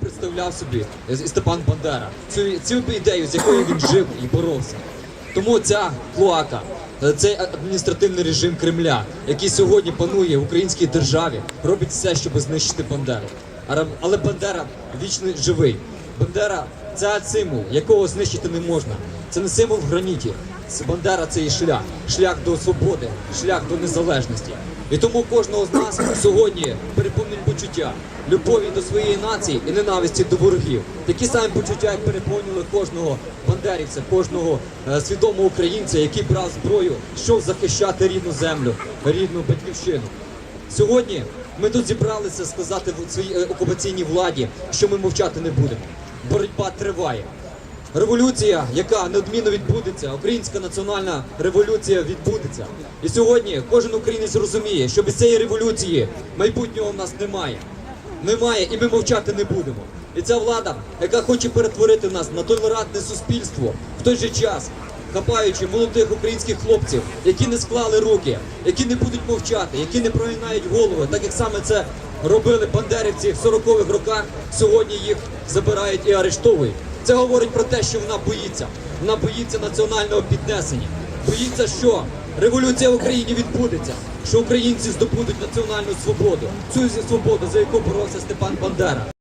Представляв собі е, Степан Бандера, цю, цю ідею, з якою він жив і боровся. Тому ця клоака, е, цей адміністративний режим Кремля, який сьогодні панує в українській державі, робить все, щоб знищити Бандеру. Але Бандера вічно живий. Бандера це символ, якого знищити не можна. Це не символ граніті. Бандера це і шлях, шлях до свободи, шлях до незалежності. І тому кожного з нас сьогодні переповнені почуття любові до своєї нації і ненависті до ворогів. Такі самі почуття, як переповнили кожного бандерівця, кожного е, свідомого українця, який брав зброю, йшов захищати рідну землю, рідну батьківщину. Сьогодні ми тут зібралися сказати в своїй е, окупаційній владі, що ми мовчати не будемо. Боротьба триває. Революція, яка неодмінно відбудеться, українська національна революція відбудеться. І сьогодні кожен українець розуміє, що без цієї революції майбутнього в нас немає. Немає, і ми мовчати не будемо. І ця влада, яка хоче перетворити нас на толерантне суспільство, в той же час хапаючи молодих українських хлопців, які не склали руки, які не будуть мовчати, які не прогинають голови, так як саме це робили бандерівці в 40-х роках, сьогодні їх забирають і арештовують. Це говорить про те, що вона боїться. Вона боїться національного піднесення. Боїться, що революція в Україні відбудеться, що українці здобудуть національну свободу, цю свободу, за яку боровся Степан Бандера.